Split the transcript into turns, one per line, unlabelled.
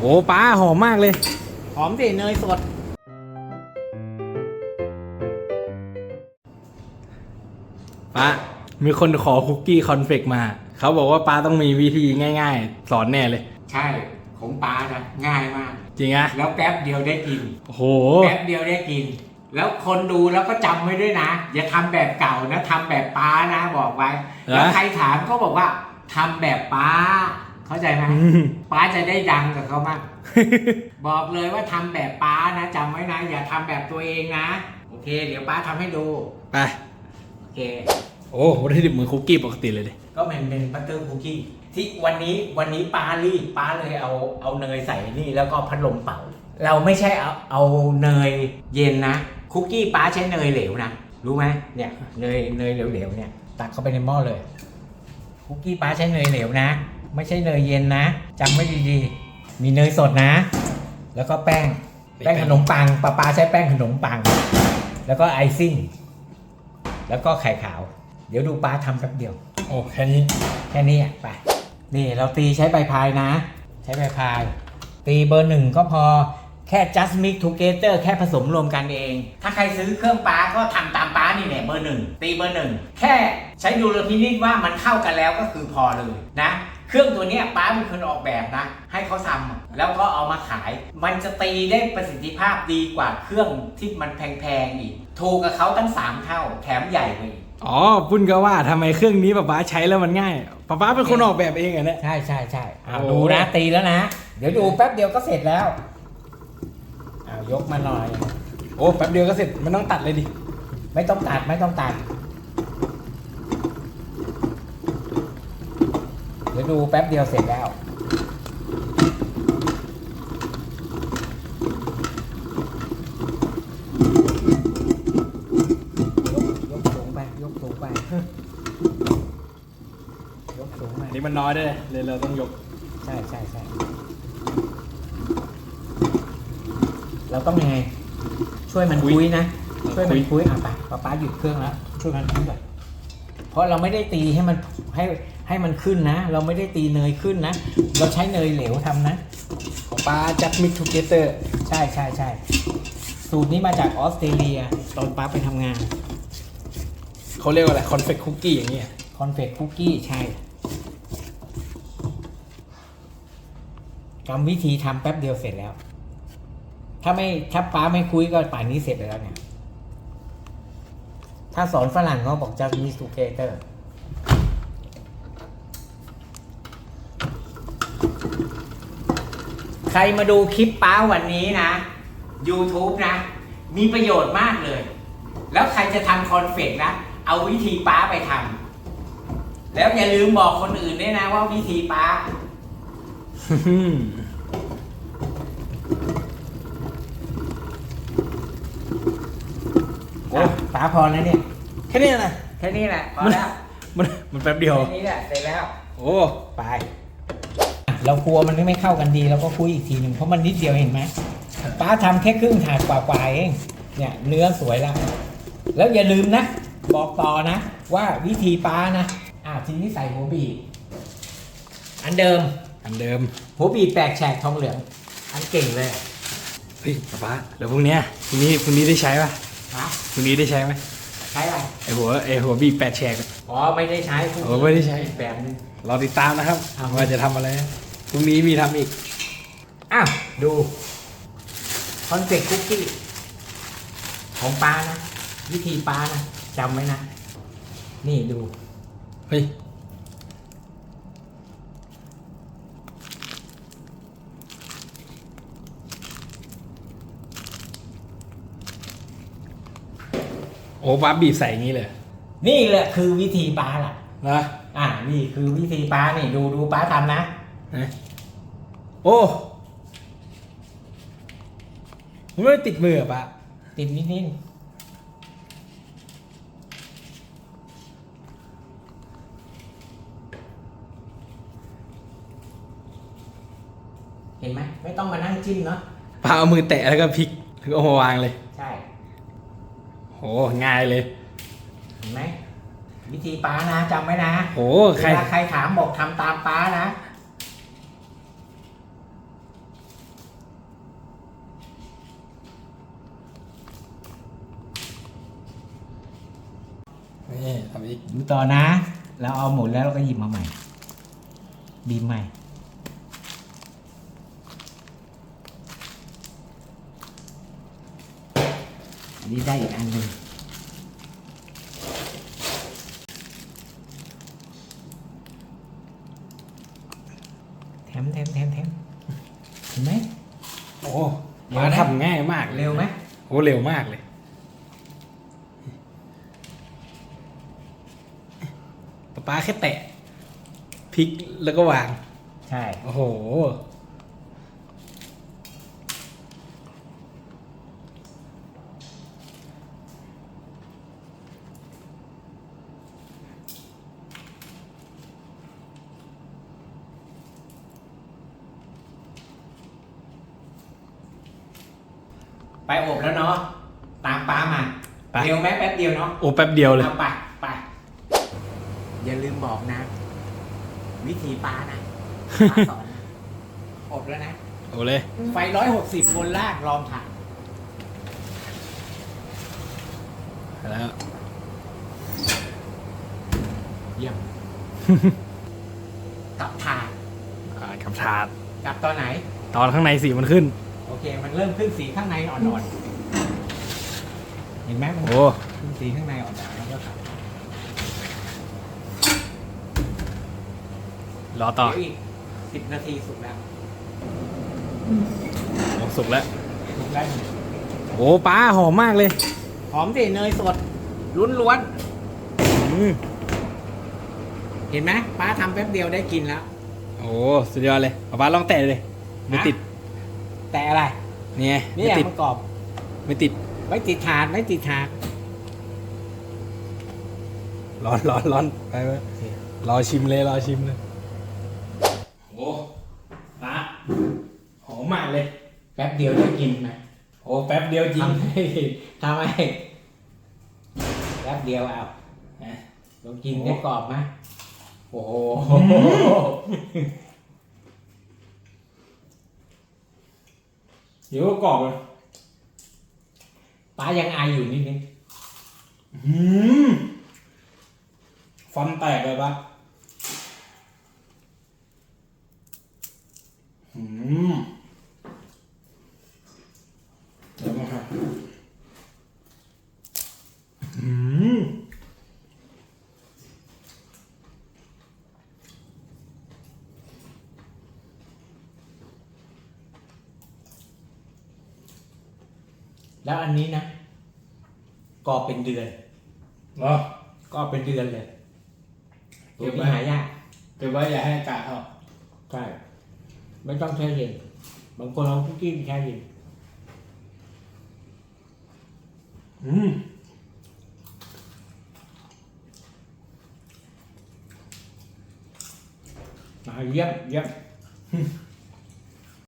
โอ้ป้าหอมมากเลย
หอมสิเนยสด
ป้า มีคนขอคุกกี้คอนเฟกมา เขาบอกว่าป้าต้องมีวิธีง่าย ๆ สอนแน่เลย
ใช่ของปลานะง่ายมาก
จริงอะ
แล้วแป๊บเดียวได้กิน
โอ้โห
แป๊บเดียวได้กิน แล้วคนดูแล้วก็จำไว้ด้วยนะ อย่าทำแบบเก่านะทำแบบป้านะบอกไว้
เหรอ
แล้วใครถามก็บอกว่าทำแบบป้า เข้าใจไหม
อืม
ป้าจะได้ดังกับเขามาก บอกเลยว่าทำแบบป้านะจำไว้นะ อย่าทำแบบตัวเองนะ โอเค เดี๋ยวป้าทำให้ดู
ไป
โอเค
โอ้วัตถุดิบเหมือนคุกกี้ปกติเลยดิ
ก็มันเป็นบัตเตอร์คุกกี้ ที่วันนี้วันนี้ป้ารีบป้าเลยเอาเอาเนยใส่นี่แล้วก็พัดลมเป่า เราไม่ใช่เอาเอาเนยเย็นนะ คุกกี้ป้าใช้เนยเหลวนะ รู้ไหมเนี่ยเนยเนยเหลวๆเนี่ย ตักเข้าไปในหม้อเลย คุกกี้ป้าใช้เนยเหลวนะ ไม่ใช่เนยเย็นนะจำไว้ดีๆ มีเนยสดนะ แล้วก็แป้ง แป้งขนมปังป้าป้าใช้แป้งขนมปัง แล้วก็ไอซิ่ง แล้วก็ไข่ขาว เดี๋ยวดูป้าทำแป๊บเดียว
โอ้แค่นี้
แค่นี้อะไป นี่เราตีใช้ใบพายนะ ใช้ใบพาย ตีเบอร์หนึ่งก็พอแค่ just mix together แค่ผสมรวมกันเอง ถ้าใครซื้อเครื่องป้าก็ทำตามป้านี่แหละเบอร์หนึ่งตีเบอร์หนึ่งแค่ใช้ดูลพินิจว่ามันเข้ากันแล้วก็คือพอเลยนะ เครื่องตัวเนี้ยป้าเป็นคนออกแบบนะ ให้เขาทำแล้วก็เอามาขาย มันจะตีได้ประสิทธิภาพดีกว่าเครื่องที่มันแพงๆอีกถูกกับเขาตั้งสามเท่า แถมใหญ่กว่าอีก
อ๋อปุ้นก็ว่าทำไมเครื่องนี้ป้าป้าใช้แล้วมันง่ายป้าป้าเป็นคนออกแบบเองเหรอเนี่ย
ใช่ใช่ใช่เอา
โอ้
ดูนะตีแล้วนะ เดี๋ยวดูแป๊บเดียวก็เสร็จแล้วเอายกมาหน่อย
โอ้แป๊บเดียวก็เสร็จมันต้องตัดเลยดิ
ไม่ต้องตัดไม่ต้องตัด ดี๋ยวดูแป๊บเดียวเสร็จแล้วยกยกสูงไป ยกสูงไป ยกสูงไป
อันนี้มันน้อยด้วยเลยเราต้องยก
ใช่ใช่ใช่เราต้องยังไง ช่วยมัน
คุย
คุยนะ ช่วยมัน
คุย
คุยอะไปป๊าป๊าหยุดเครื่องแล้ว ช่วยมันคุยก่อนเพราะเราไม่ได้ตีให้มันให้ ให้มันขึ้นนะ เราไม่ได้ตีเนยขึ้นนะ เราใช้เนยเหลวทำนะ
ของป้าจัดมิกทูเกเตอร์
ใช่ใช่ใช่สูตรนี้มาจากออสเตรเลีย ตอนป๊าไปทำงาน
เขาเรียกว่าอะไรคอนเฟกคุกกี้อย่างเงี้ย
คอนเฟกคุกกี้ใช่กรรมวิธีทำแป๊บเดียวเสร็จแล้ว ถ้าไม่ถ้าป้าไม่คุยก็ป่านนี้เสร็จไปแล้วเนี่ย ถ้าสอนฝรั่งเขาบอก just miss together ใคร มาดูคลิปป้าวันนี้นะ YouTube นะ มีประโยชน์มากเลย แล้วใครจะทำคอนเฟกนะ เอาวิธีป้าไปทำแล้วอย่าลืมบอกคนอื่นด้วยนะว่าวิธีป้า โอ้ป้าพอแล้วเนี่ย
แค่นี้นะ
แค่นี้แหละพอ
มัน
แล้ว
มันมันแป๊บเดียว
แค่นี้แหละเสร็จแล้ว
โอ้
ไปอะ เรากลัวมันไม่เข้ากันดีเราก็คุยอีกทีหนึ่งเพราะมันนิดเดียวเห็นไหมป้าทำแค่ครึ่งถาดกว่าๆเองเนี่ยเนื้อสวยแล้ว แล้วอย่าลืมนะ บอกต่อนะ ว่าวิธีป้านะอ่าทีนี้ใส่หัวบีบอันเดิม
อันเดิม
หัวบีบแปลกแฉกทองเหลือง อันเก่งเลย
เฮ้ยป้าป้าเดี๋ยวพรุ่งเนี้ยพรุ่งนี้พรุ่งนี้ได้ใช้ป่ะ
ฮะ
พรุ่งนี้ได้ใช้ไหม
ใช้อะไร
ไอหัวไอหัวบีบแปดแฉกอะ
อ๋อไม่ได้ใช้พวกนี้
โอ้ไม่ได้ใช้
แบบนึง
รอติดตามนะครับ
ครับ
ว่าจะทำอะไร พรุ่งนี้มีทำอีก
อ้าว ดูคอนเฟกคุกกี้ ของป้านะ วิธีป้านะจำไว้นะ นี่ดู
เฮ้ย โอ้ป้าบีบใส่อย่างนี้เลย
นี่แหละคือวิธีป้าล่ะ
นะ
อ่า นี่คือวิธีป้านี่ดูดูป้าทำนะ
นะโอ้มันไม่ได้ติดมืออะป้า
ติดนิดนิดเห็นไหมไม่ต้องมานั่งจิ้มเนาะ
ป้าเอามือแตะแล้วก็พลิกแล้วก็เอามาวางเลย
ใช่
โหง่ายเลย
เห็นไหมวิธีป้านะจำไว้นะ
โห
เว
ใคร
ลาใครถามบอกทำตามป้านะ
นี่ทำอีก
ดูต่อนะเราเอาหมดแล้วเราก็หยิบมาใหม่ บีมใหม่ อันนี้ได้อีกอันหนึ่งแถมแถมแถมแถมเห็นไหม
โอ้
เร็ว
มา
ไหม
ทำง่ายมาก
เร็วไหม
โอ้เร็วมากเลย ป๊าป๊าแค่แตะพลิกแล้วก็วาง
ใช่
โอ้โห
ไปอบแล้วเนาะ ตามป้ามา
ไป
เร็วไหมแป๊บเดียวเนาะ
โอ้แป๊บเดียวเลย
เอาไปไป อย่าลืมบอกนะ วิธีป้านะป้าสอนนะอบแล้วนะ
โอ้เลย
ไฟร้อยหกสิบบนล่างรองถ่าน
แล้ว
เยี่ยม กลับถ่าน
อ่ากับถาด
กลับตอนไหน
ตอนข้างในสีมันขึ้น
โอเค มันเริ่มขึ้นสีข้างในอ่อนๆ เห็นไหมมัน
โอ้
ขึ้นสีข้างในอ่อนๆแล้วก็กลับ
รอต่อ
เดี๋ยวอีกสิบนาทีสุกแล้ว
โอ้สุกแล้ว
สุกแล้ว
โอ้ป้าหอมมากเลย
หอมสิเนยสดล้วน
อืม
ๆเห็นไหมป้าทำแป๊บเดียวได้กินแล้ว
โอ้สุดยอดเลยป๊าป๊าลองแตะเลยไม่
ฮะ
ติด
แต่อะไร
นี่ไง
นี่
ไม่
แหละ
ติด
มันกรอบ
ไม่ติด
ไม่ติดถาดไม่ติดถาด
ร้อนร้อนร้อนไปไปรอชิมเลยรอชิมเลย โอ้ป้าหอมมากเลย
แป๊บเดียวได้กินไหม
โอ้แป๊บเดียวจริง
ทำให้ทำให้แป๊บเดียวเอา
นะ
ลองกินได้กรอบไหมโอ้โห
เดี๋ยวก็กรอบเลย
ป้ายังอายอยู่นิดนึง
อืมฟันแตกเลยปะ อืมเดี๋ยวมาครับอืม
แล้วอันนี้นะกรอบเป็นเดือน
เหรอ
ก็เป็นเดือนเลย
เก็
เดี๋ย
บ
ว
ไว้
นี้หายาก
เก็บไว้อย่าให้อากาศเข้า
ใช่ ไม่ต้องแช่เย็นบางคนเอาคุกกี้ไปแช่เย็น
อืม
มาเยี่ยมเยี่ยม